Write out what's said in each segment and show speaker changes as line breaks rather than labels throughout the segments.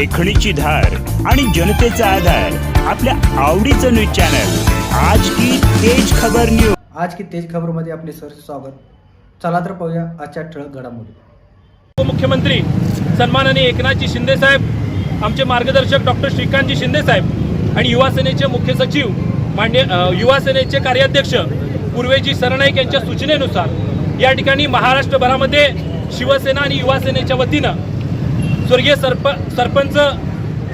लेखणीची धार आणि जनतेचा आधार आपल्या आवडीचं न्यूज चॅनल. आज की तेज खबर न्यूज
आज की तेज खबरमध्ये आपले सर स्वागत. चला तर पाहूया आजच्या ठळक घडामोडी.
उपमुख्यमंत्री सन्माननीय एकनाथजी शिंदे साहेब आमचे मार्गदर्शक डॉक्टर श्रीकांतजी शिंदे साहेब आणि युवा सेनेचे मुख्य सचिव मान्य युवा सेनेचे कार्याध्यक्ष पूर्वेजी सरनाईक यांच्या सूचनेनुसार या ठिकाणी महाराष्ट्रभरामध्ये शिवसेना आणि युवा सेनेच्या वतीनं स्वर्गीय सरप सरपंच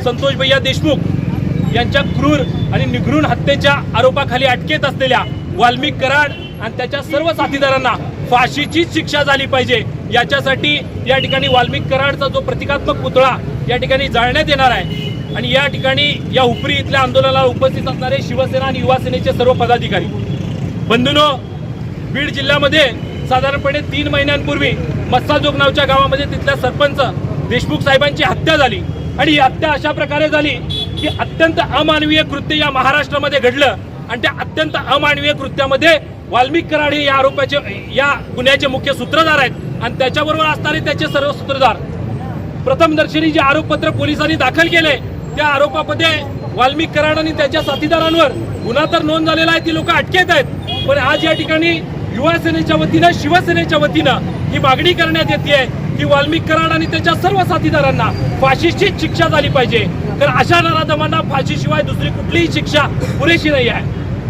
संतोष भैया देशमुख यांच्या क्रूर आणि निघृण हत्येच्या आरोपाखाली अटकेत असलेल्या वाल्मिक कराड आणि त्याच्या सर्व साथीदारांना फाशीचीच शिक्षा झाली पाहिजे. याच्यासाठी या ठिकाणी वाल्मिक कराडचा जो प्रतिकात्मक पुतळा या ठिकाणी जाळण्यात येणार आहे. आणि या ठिकाणी या उपरी इथल्या आंदोलनाला उपस्थित असणारे शिवसेना आणि युवासेनेचे सर्व पदाधिकारी. बंधूनो बीड जिल्ह्यामध्ये साधारणपणे तीन महिन्यांपूर्वी मस्साजोग नावच्या गावामध्ये तिथल्या सरपंच देशमुख साहेबांची हत्या झाली आणि ही हत्या अशा प्रकारे झाली की अत्यंत अमानवीय कृत्य या महाराष्ट्रामध्ये घडलं आणि त्या अत्यंत अमानवीय कृत्यामध्ये वाल्मिक कराड हे या आरोपाचे या गुन्ह्याचे मुख्य सूत्रधार आहेत आणि त्याच्याबरोबर असणारे त्याचे सर्व सूत्रधार. प्रथमदर्शनी जे आरोपपत्र पोलिसांनी दाखल केले त्या आरोपामध्ये वाल्मिक कराड आणि त्याच्या साथीदारांवर गुन्हा तर नोंद झालेला आहे ती लोक अटकेत आहेत. पण आज या ठिकाणी युवा सेनेच्या वतीनं शिवसेनेच्या वतीनं ही मागणी करण्यात येते की वाल्मिक कराड आणि त्याच्या सर्व साथीदारांना फाशीचीच शिक्षा झाली पाहिजे. कारण अशा नराधमांना फाशीशिवाय दुसरी कुठलीही शिक्षा पुरेशी नाही आहे.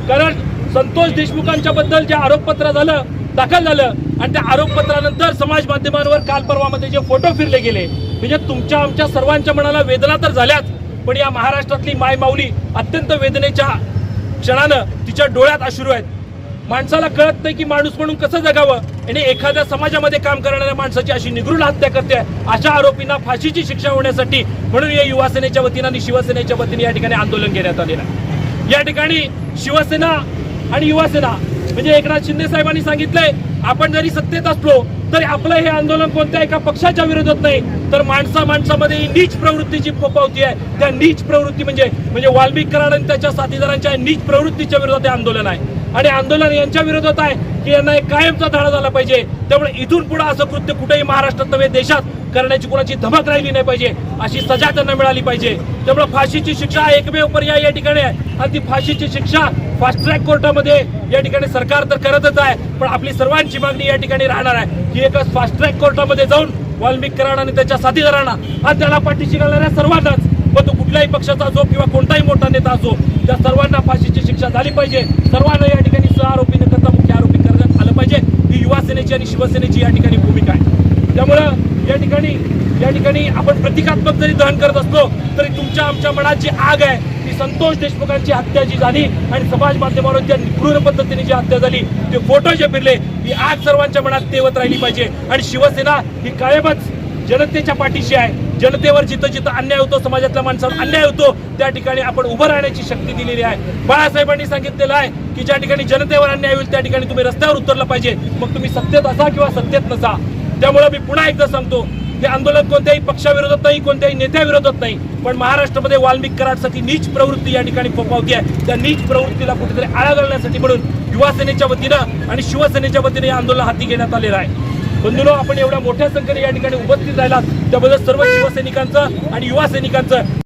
कारण संतोष देशमुखांच्या बद्दल जे आरोपपत्र झालं दाखल झालं आणि त्या आरोपपत्रानंतर समाज माध्यमांवर काल परवामध्ये जे फोटो फिरले गेले म्हणजे तुमच्या आमच्या सर्वांच्या मनाला वेदना तर झाल्याच पण या महाराष्ट्रातली माय माऊली अत्यंत वेदनेच्या क्षणानं तिच्या डोळ्यात अश्रू आहेत. माणसाला कळत नाही की माणूस म्हणून कसं जगावं? आणि एखाद्या समाजामध्ये काम करणाऱ्या माणसाची अशी निगृढ हत्या करते. अशा आरोपींना फाशीची शिक्षा होण्यासाठी म्हणून या युवा सेनेच्या वतीनं आणि शिवसेनेच्या वतीने या ठिकाणी आंदोलन घेण्यात आलेलं आहे. या ठिकाणी शिवसेना आणि युवासेना म्हणजे एकनाथ शिंदे साहेबांनी सांगितलंय आपण जरी सत्तेत असलो तरी आपलं हे आंदोलन कोणत्या एका पक्षाच्या विरोधात नाही. तर माणसा माणसामध्ये ही नीच प्रवृत्तीची पावती आहे. त्या नीच प्रवृत्ती म्हणजे म्हणजे वाल्मिक कराड आणि त्याच्या साथीदारांच्या नीच प्रवृत्तीच्या विरोधात हे आंदोलन आहे. आणि आंदोलन यांच्या विरोधात आहे की यांना एक कायमचा धडा झाला पाहिजे. त्यामुळे इथून पुढे असं कृत्य कुठेही महाराष्ट्रात नव्हे देशात करण्याची कोणाची धमक राहिली नाही पाहिजे अशी सजा त्यांना मिळाली पाहिजे. त्यामुळे फाशीची शिक्षा एकमेव पर्याय या ठिकाणी आहे. आणि ती फाशीची शिक्षा फास्ट ट्रॅक कोर्टामध्ये या ठिकाणी सरकार तर करतच आहे पण आपली सर्वांची मागणी या ठिकाणी राहणार आहे की एकच फास्ट ट्रॅक कोर्टामध्ये जाऊन वाल्मिक कराड आणि त्याच्या साथीदारांना हा त्याला पाठीशी घालणाऱ्या सर्वांनाच मग तो कुठल्याही पक्षाचा असो किंवा कोणताही मोठा नेता असो त्या सर्वांना फाशीची शिक्षा झाली पाहिजे. सर्वांना या ठिकाणी सह आरोपी न करता मुख्य आरोपी करण्यात आलं पाहिजे. ही युवा सेनेची आणि शिवसेनेची या ठिकाणी भूमिका आहे. त्यामुळं या ठिकाणी या ठिकाणी आपण प्रतिकात्मक जरी दहन करत असलो तरी तुमच्या आमच्या मनात जी आग आहे ती संतोष देशमुखांची हत्या जी झाली आणि समाज माध्यमावर त्या क्रूर पद्धतीने जी हत्या झाली ते फोटो जे फिरले ही आग सर्वांच्या मनात तेवत राहिली पाहिजे. आणि शिवसेना ही कायमच जनतेच्या पाठीशी आहे. जनतेवर जिथं जिथं अन्याय होतो समाजातल्या माणसावर अन्याय होतो त्या ठिकाणी आपण उभं राहण्याची शक्ती दिलेली आहे. बाळासाहेबांनी सांगितलेलं आहे की ज्या ठिकाणी जनतेवर अन्याय होईल त्या ठिकाणी तुम्ही रस्त्यावर उतरलं पाहिजे. मग तुम्ही सत्तेत असा किंवा सत्तेत नसा. त्यामुळे मी पुन्हा एकदा सांगतो हे आंदोलन कोणत्याही पक्षाविरोधात नाही कोणत्याही नेत्याविरोधात नाही पण महाराष्ट्रामध्ये वाल्मिक कराडसाठी नीच प्रवृत्ती या ठिकाणी फोपावती आहे. त्या नीच प्रवृत्तीला कुठेतरी आळा घालण्यासाठी म्हणून युवा सेनेच्या वतीनं आणि शिवसेनेच्या वतीने हे आंदोलन हाती घेण्यात आलेलं आहे. बंधुनो आपण एवढ्या मोठ्या संख्येने या ठिकाणी उपस्थित राहिलात. त्याबद्दल सर्व शिवसैनिकांचं आणि युवा सैनिकांचं